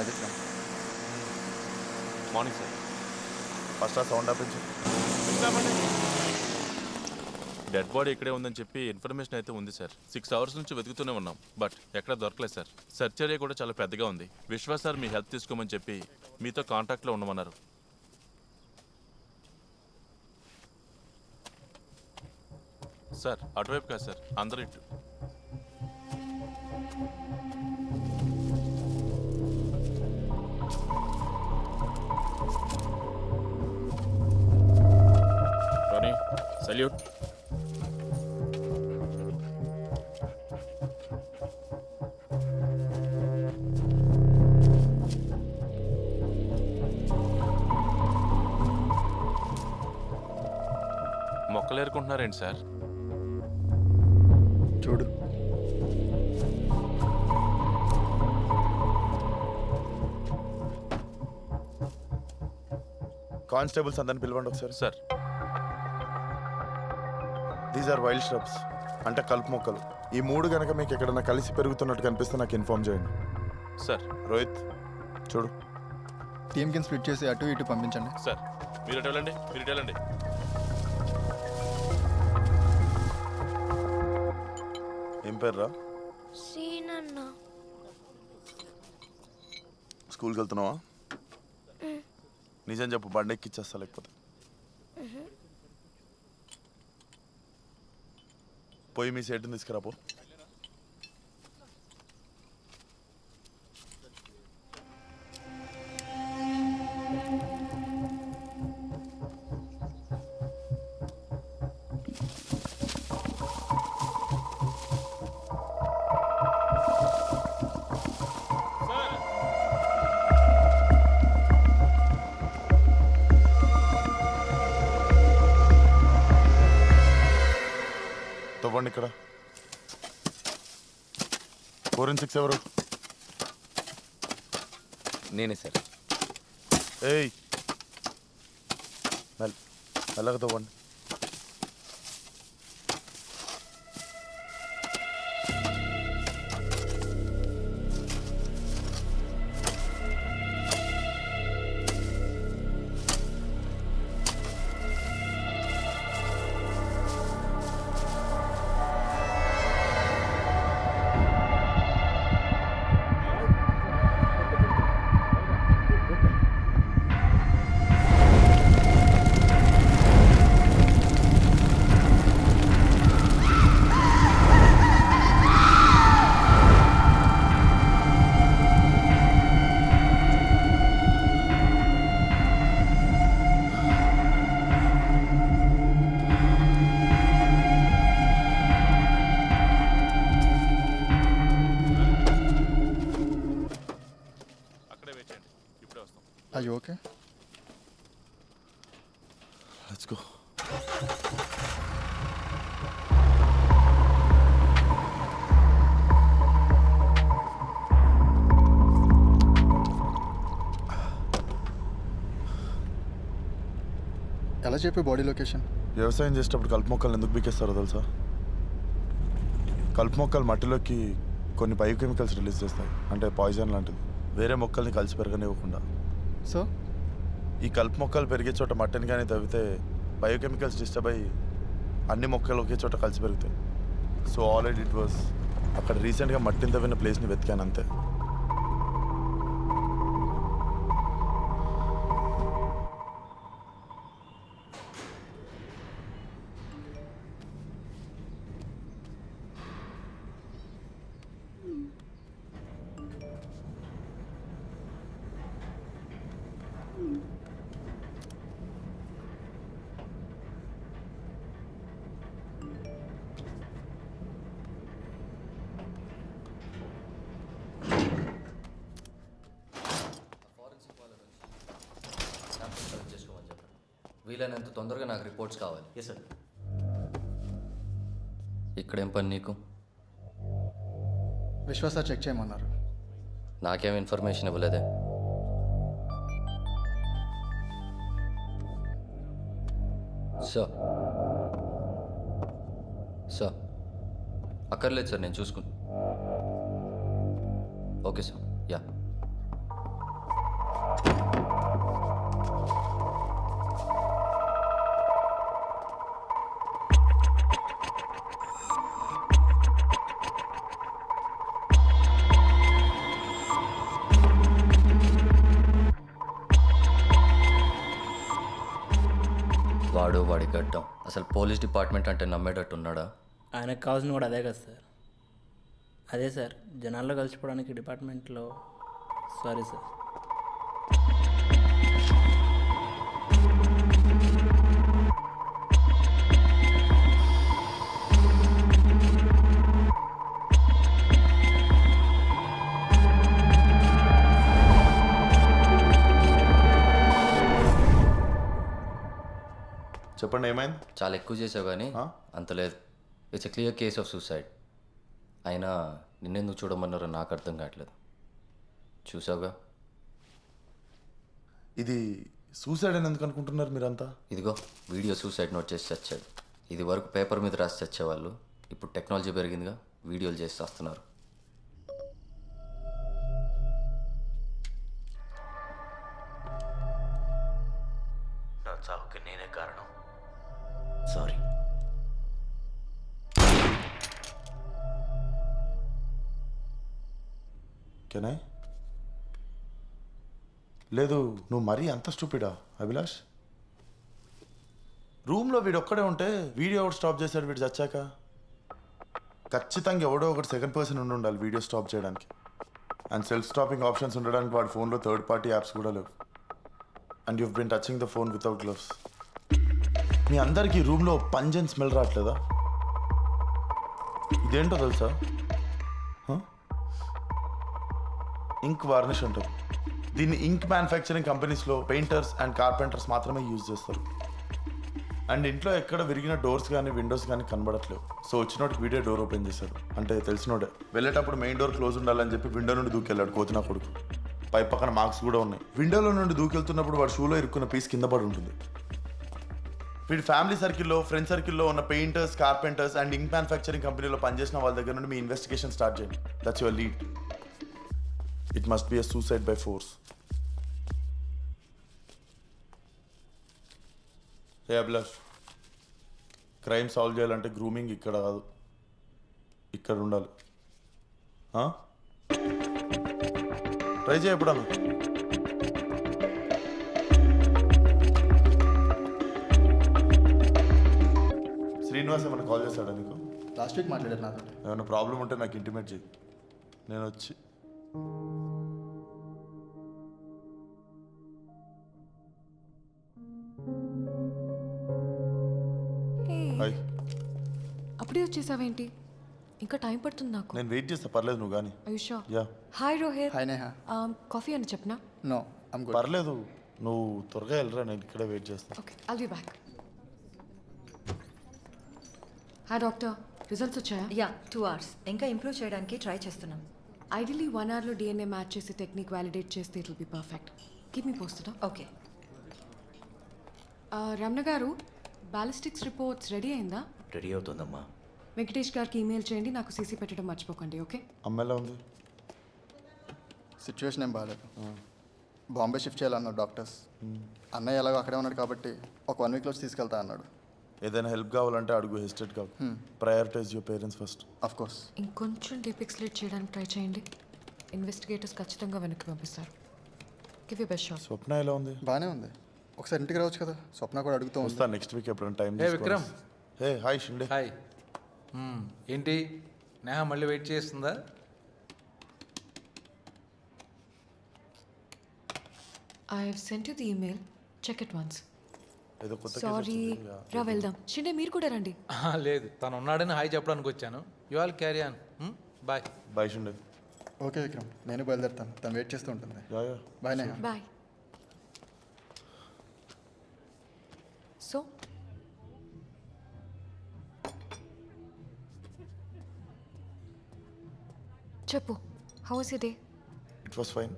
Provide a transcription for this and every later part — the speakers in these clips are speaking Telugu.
అది. మార్నింగ్ సార్ ఫస్ట్ ఆ సౌండ్ ఆపించు. డెడ్ బాడీ ఇక్కడే ఉందని చెప్పి ఇన్ఫర్మేషన్ అయితే ఉంది సార్ సిక్స్ అవర్స్ నుంచి వెతుకుతూనే ఉన్నాం. బట్ ఎక్కడ దొరకలేదు సార్ సెర్చ్ ఏరియా కూడా చాలా పెద్దగా ఉంది. విశ్వాస్ సార్ మీ హెల్ప్ తీసుకోమని చెప్పి మీతో కాంటాక్ట్లో ఉండమన్నారు. సార్ అటువైపు కాదు సార్ అందరూ ఇటు. సల్యూట్ మొక్కలు ఏరుకుంటున్నారేంటి సార్? చూడు. కానిస్టేబుల్స్ అందరిని పిలవండి ఒకసారి. సార్ దీస్ ఆర్ వైల్డ్ స్hrubs అంటే కలుపు మొక్కలు. ఈ మూడు గనక మీకు ఎక్కడైనా కలిసి పెరుగుతున్నట్టు కనిపిస్తే నాకు ఇన్ఫార్మ్ చేయండి. సార్. రోహిత్ చూడు. టీమ్ కింద స్ప్లిట్ చేసి అటు ఇటు పంపించండి. సార్ మీరు ఇటు వెళ్ళండి మీరు ఇటు వెళ్ళండి. ఏం పేరు రా? సీనన్న స్కూల్కి వెళ్తున్నావా? నిజం చెప్పు బండి ఎక్కిచ్చేస్తా లేకపోతే పోయి మీ సేటుని తీసుకురాపో. తవ్వండి ఇక్కడ. ఫోర్ అండ్ సిక్స్ ఎవరు? నేనే సార్. ఏయ్. మెల్ మెల్లగా తవ్వండి. ఓకే. లెట్స్ గో ఎలా చెప్పి బాడీ లొకేషన్ వ్యవసాయం చేసేటప్పుడు కలుపు మొక్కలు ఎందుకు బీకేస్తారో తెలుసా? కలుపు మొక్కలు మట్టిలోకి కొన్ని బయోకెమికల్స్ రిలీజ్ చేస్తాయి. అంటే పాయిజన్ లాంటిది. వేరే మొక్కల్ని కలిసి పెరగనివ్వకుండా. సో? ఈ కలుపు మొక్కలు పెరిగే చోట మట్టిని కానీ తవ్వితే బయోకెమికల్స్ డిస్టర్బ్ అయ్యి అన్ని మొక్కలు ఒకే చోట కలిసి పెరుగుతాయి. సో ఆల్రెడీ ఇట్ వాస్ అక్కడ రీసెంట్గా మట్టిని తవ్విన ప్లేస్ని వెతికాను అంతే. వీలైనంత తొందరగా నాకు రిపోర్ట్స్ కావాలి. ఎస్ సార్ ఇక్కడేం పని నీకు? విశ్వాస చెక్ చేయమన్నారు. నాకేం ఇన్ఫర్మేషన్ ఇవ్వలేదే? సార్ సార్ అక్కర్లేదు సార్ నేను చూసుకుని ఓకే సార్ యా వాడు వాడి గడ్డం. అసలు పోలీస్ డిపార్ట్మెంట్ అంటే నమ్మేటట్టు ఉన్నాడా? ఆయనకు కావాల్సింది కూడా అదే కదా సార్. అదే సార్ జనాల్లో కలిసిపోవడానికి డిపార్ట్మెంట్లో సారీ సార్. చెప్పండి ఏమైంది? చాలా ఎక్కువ చేసావు కానీ? అంత లేదు. It's a clear case of suicide అయినా నిన్నెందుకు చూడమన్నారో నాకు అర్థం కావట్లేదు. చూసావుగా? ఇది సూసైడ్ అని ఎందుకు అనుకుంటున్నారు మీరంతా? ఇదిగో వీడియో సూసైడ్ నోట్ చేసి చచ్చాడు. ఇది వరకు పేపర్ మీద రాసి చచ్చేవాళ్ళు. ఇప్పుడు టెక్నాలజీ పెరిగిందిగా వీడియోలు చేసి వస్తున్నారు లేదు. నువ్వు మరీ అంత స్టూపిడా అభిలాష్? రూమ్లో వీడు ఒక్కడే ఉంటే వీడియో ఒకటి స్టాప్ చేశాడు వీడు చచ్చాక? ఖచ్చితంగా ఎవడో ఒకటి సెకండ్ పర్సన్ ఉండి ఉండాలి వీడియో స్టాప్ చేయడానికి. అండ్ సెల్ఫ్ స్టాపింగ్ ఆప్షన్స్ ఉండడానికి వాడి ఫోన్లో థర్డ్ పార్టీ యాప్స్ కూడా లేవు. And you've been touching the phone without gloves మీ అందరికీ రూమ్లో పంజన్ స్మెల్ రావట్లేదా? ఇదేంటో తెలుసా? ఇంక్ వార్నిష్ ఉంటుంది దీన్ని ఇంక్ మ్యానుఫ్యాక్చరింగ్ కంపెనీస్లో పెయింటర్స్ అండ్ కార్పెంటర్స్ మాత్రమే యూజ్ చేస్తారు. అండ్ ఇంట్లో ఎక్కడ విరిగిన డోర్స్ కానీ విండోస్ కానీ కనబడట్లేవు. సో వచ్చినోడికి వీడియో డోర్ ఓపెన్ చేశారు అంటే తెలిసినోడే. వెళ్ళేటప్పుడు మెయిన్ డోర్ క్లోజ్ ఉండాలని చెప్పి విండో నుండి దూకెళ్ళాడు కోతిన కొడుకు. పై పక్కన మార్క్స్ కూడా ఉన్నాయి. విండోలో నుండి దూకెళ్తున్నప్పుడు వాడు షూలో ఇరుక్కున్న పీస్ కింద పడి ఉంటుంది. వీడి ఫ్యామిలీ సర్కిల్లో ఫ్రెండ్ సర్కిల్లో ఉన్న painters carpenters and ink manufacturing కంపెనీలో పనిచేసిన వాళ్ళ దగ్గర నుండి మీ ఇన్వెస్టిగేషన్ స్టార్ట్ చేయండి. That's your lead it must be a suicide by force Abhilash crime solve చేయాలంటే గ్రూమింగ్ ఇక్కడ కాదు. ఇక్కడ ఉండాలి. ట్రై చేయ ఎప్పుడన్నా. శ్రీనివాస్ ఏమైనా కాల్ చేస్తాడా నీకు? లాస్ట్ వీక్ మాట్లాడారు నాతో ఏమైనా ప్రాబ్లం ఉంటే నాకు ఇంటిమేట్ చేయి. నేను వచ్చి హాయ్. అప్పుడే వచ్చేసావేంటి? ఇంకా టైం పడుతుంది నాకు. నేను వెయిట్ చేస్తా పర్లేదు నువ్వు కానీ. Ayusha yeah. Hi Rohit hi Neha coffee అని చెప్పనా? నో ఐమ్ గుడ్ పర్లేదు నువ్వు త్వరగా వెళ్ళరా నేను ఇక్కడే వెయిట్ చేస్తా. Okay I'll be back hi doctor results వచ్చాయా? యా టూ అవర్స్ ఇంకా ఇంప్రూవ్ చేయడానికి ట్రై చేస్తున్నాం. ఐడియలీ వన్ అవర్లో డిఎన్ఏ మ్యాచ్ చేసి టెక్నిక్ వ్యాలిడేట్ చేస్తే it will be perfect keep me posted okay Ramana గారు బ్యాలిస్టిక్స్ రిపోర్ట్స్ రెడీ అయిందా? రెడీ అవుతుందమ్మా. వెంకటేష్ గారికి ఈమెయిల్ చేయండి నాకు సీసీ పెట్టడం మర్చిపోకండి ఓకే? అమ్మ ఎలా ఉంది? సిచ్యువేషన్ ఏం బాగాలేదు బాంబే షిఫ్ట్ చేయాలన్నారు డాక్టర్స్ అన్నయ్య ఎలాగో అక్కడే ఉన్నాడు కాబట్టి ఒక వన్ వీక్లో వచ్చి తీసుకెళ్తా అన్నాడు. ఏదైనా హెల్ప్ కావాలంటే అడుగు హెసిటేట్ కావు prioritize your parents first of course ఇంకొంచెం డీపిక్స్లేట్ చేయడానికి ట్రై చేయండి. ఇన్వెస్టిగేటర్స్ ఖచ్చితంగా వెనక్కి పంపిస్తారు. Give you best shot Swapna ఎలా ఉంది? బాగానే ఉంది. ఒకసారి ఇంటికి రావచ్చు కదా? స్వప్న కూడా అడుగుతూ వస్తా నెక్స్ట్ వీక్ ఎప్పుడైనా టైం ఏ Vikram. Hey hi Shinde. Hi. Hmm. ఏంటి? నేహ మళ్ళీ వెయిట్ చేస్తుందా? I have sent you the email check it once ఏదో కొత్త case వచ్చింది. రా వెళ్దాం. షిండే మీరు కూడా రండి. ఆహా, లేదు. తను ఉన్నాడని హాయ్ చెప్పడానికి వచ్చాను. You all carry on bye bye Shinde. Okay Vikram. నేను బయలుదేరుతాను. తను వెయిట్ చేస్తూ ఉంటుంది. Yeah yeah. Bye Neha. Bye so చెప్పు how is day it was fine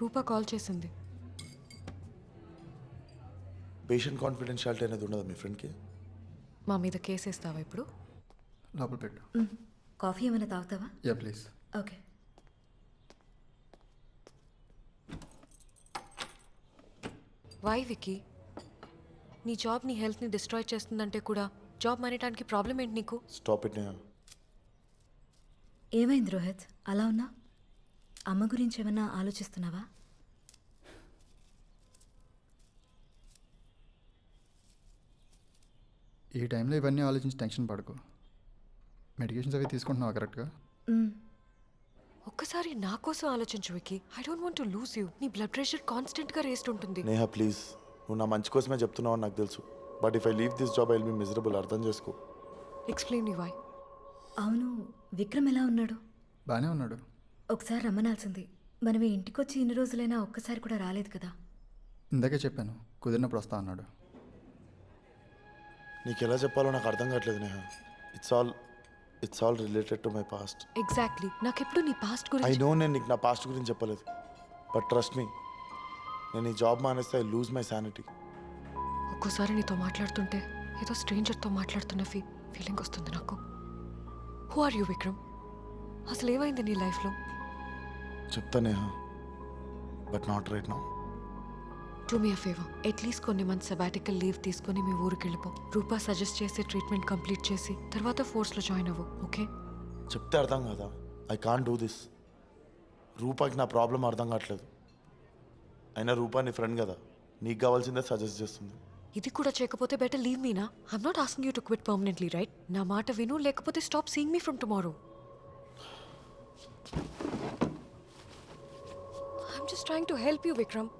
Rupa call చేసింది పేషెంట్ కాన్ఫిడెన్షియాలిటీ అనేది ఉండదు మీ ఫ్రెండ్కి మా మీద కేసు వేస్తావా ఇప్పుడు? లోపల పెట్టు. కాఫీ ఏమైనా తాగుతావా? Yeah please okay. Why Vicky నీ జాబ్ నీ హెల్త్ని డిస్ట్రాయ్ చేస్తుందంటే కూడా జాబ్ మానేయడానికి ప్రాబ్లం ఏంటి నీకు? స్టాప్ ఇట్ ఏమైంది రోహిత్? అలా ఉన్నా? అమ్మ గురించి ఏమన్నా ఆలోచిస్తున్నావా? ఈ టైంలో ఇవన్నీ ఆలోచించి టెన్షన్ పడకు. మెడికేషన్స్ అవి తీసుకుంటున్నావా కరెక్ట్గా ఒక్కసారి నా కోసం ఆలోచించు Vicky I don't want to lose you నీ బ్లడ్ ప్రెషర్ కాన్స్టెంట్గా రేస్ట్ ఉంటుంది. నేహా ప్లీజ్ నువ్వు నా మంచి కోసమే చెప్తున్నావు నాకు తెలుసు. But if I leave this job I will be miserable అర్థం చేసుకో. ఎక్స్ప్లెయిన్ యూ వై అవును విక్రమ్ ఎలా ఉన్నాడు? బాగానే ఉన్నాడు. ఒకసారి రమ్మనాల్సింది. మనం ఈ ఇంటికి వచ్చి ఇన్ని రోజులైనా ఒక్కసారి కూడా రాలేదు కదా? ఇందాకే చెప్పాను కుదిరినప్పుడు వస్తా అన్నాడు. నీకు ఎలా చెప్పాలో నాకు అర్థం కావట్లేదు Neha. It's all it's all related to my past exactly నాకెప్పుడు నీ పాస్ట్ ఐ గురించి నో నేను నీకు నా పాస్ట్ గురించి చెప్పలేదు. బట్ ట్రస్ట్ మీ నేను ఈ జాబ్ మానేస్తే ఐ లూజ్ మై శానిటీ ఒక్కోసారి నీతో మాట్లాడుతుంటే ఏదో స్ట్రేంజర్తో మాట్లాడుతున్న ఫీ ఫీలింగ్ వస్తుంది నాకు. హూ ఆర్ యూ విక్రమ్ అసలు ఏమైంది నీ లైఫ్లో చెప్తా Neha but not right now do me favour at least కొన్ని మంత్స్ సబాటికల్ లీవ్ తీసుకొని మీ ఊరికి వెళ్ళిపో. రూపా సజెస్ట్ చేసే ట్రీట్మెంట్ కంప్లీట్ చేసి తర్వాత ఫోర్స్లో జాయిన్ అవ్వు ఓకే చెప్తే అర్థం కాదా? ఐ కాంట్ డూ దిస్ రూపాకి నా ప్రాబ్లం అర్థం కావట్లేదు. అయినా రూపా నీ ఫ్రెండ్ కదా. నీకు కావాల్సిందే సజెస్ట్ చేస్తుంది. ఇది కూడా చేయకపోతే better leave Meena I'm not asking you to quit permanently right నా మాట విను లేకపోతే stop seeing me from tomorrow I'm just trying to help you Vikram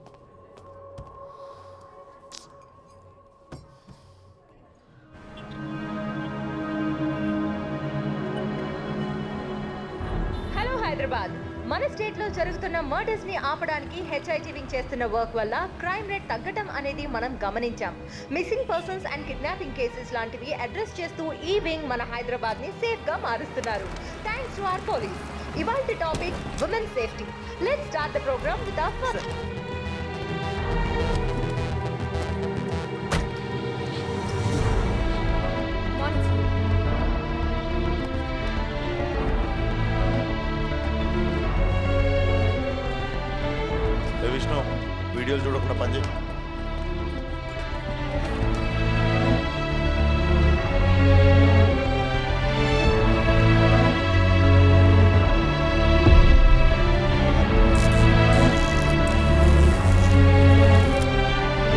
మన స్టేట్లో జరుగుతున్న మర్డర్స్ని ఆపడానికి హెచ్ఐటి వింగ్ చేస్తున్న వర్క్ వల్ల క్రైమ్ రేట్ తగ్గటం అనేది మనం గమనించాం. Missing persons and kidnapping cases లాంటివి అడ్రస్ చేస్తూ ఈ వింగ్ మన హైదరాబాద్ని సేఫ్గా మారుస్తున్నారు. Thanks to our police. ఇవాళ topic women safety let start the programme with our వీడియోలు చూడకుండా పని చేయి.